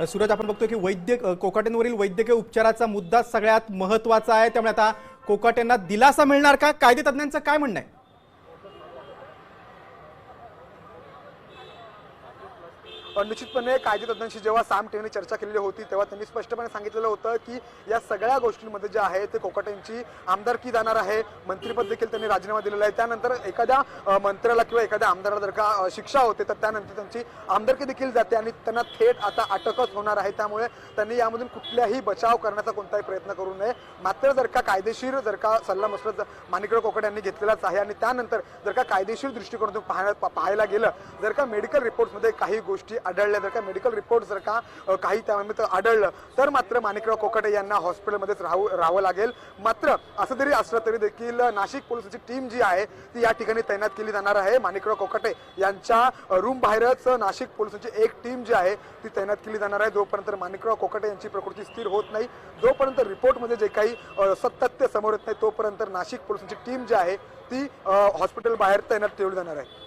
सूरज आपण बघतोय की वैद्य कोकाट्यांवरील वैद्यकीय उपचाराचा मुद्दा सगळ्यात महत्त्वाचा आहे. त्यामुळे आता कोकाटेंना दिलासा मिळणार का? कायदे तज्ज्ञांचं काय म्हणणं आहे? निश्चितपणे कायदे तज्ञांशी जेव्हा साम टीव्हीने चर्चा केलेली होती तेव्हा त्यांनी स्पष्टपणे सांगितलेलं होतं की या सगळ्या गोष्टींमध्ये जे आहे ते कोकाटेंची आमदारकी जाणार आहे? मंत्रीपद देखील त्यांनी राजीनामा दिलेला आहे. त्यानंतर एखाद्या मंत्र्याला किंवा एखाद्या आमदाराला जर का शिक्षा होते तर त्यानंतर त्यांची आमदारकी देखील जाते आणि त्यांना थेट आता अटकच होणार आहे. त्यामुळे त्यांनी यामधून कुठल्याही बचाव करण्याचा कोणताही प्रयत्न करू नये. मात्र जर का कायदेशीर जर का सल्ला मसलत माणिकराव कोकट यांनी घेतलेलाच आहे आणि त्यानंतर जर का कायदेशीर दृष्टिकोनातून पाहायला पा- पाहायला गेलं जर का मेडिकल रिपोर्ट्समध्ये काही गोष्टी आढळल्या जर का मेडिकल रिपोर्ट जर का काही त्यानिमित्त आढळलं तर मात्र माणिकराव कोकाटे यांना हॉस्पिटलमध्येच राहू राहावं लागेल. मात्र असं जरी असलं तरी देखील नाशिक पोलिसांची टीम जी आहे ती या ठिकाणी तैनात केली जाणार आहे. माणिकराव कोकाटे यांच्या रूम बाहेरच नाशिक पोलिसांची एक टीम जी आहे ती तैनात केली जाणार आहे. जोपर्यंत माणिकराव कोकाटे यांची प्रकृती स्थिर होत नाही जोपर्यंत रिपोर्टमध्ये जे काही सत्तत्य समोर येत नाही तोपर्यंत नाशिक पोलिसांची टीम जी आहे ती हॉस्पिटल बाहेर तैनात ठेवली जाणार आहे.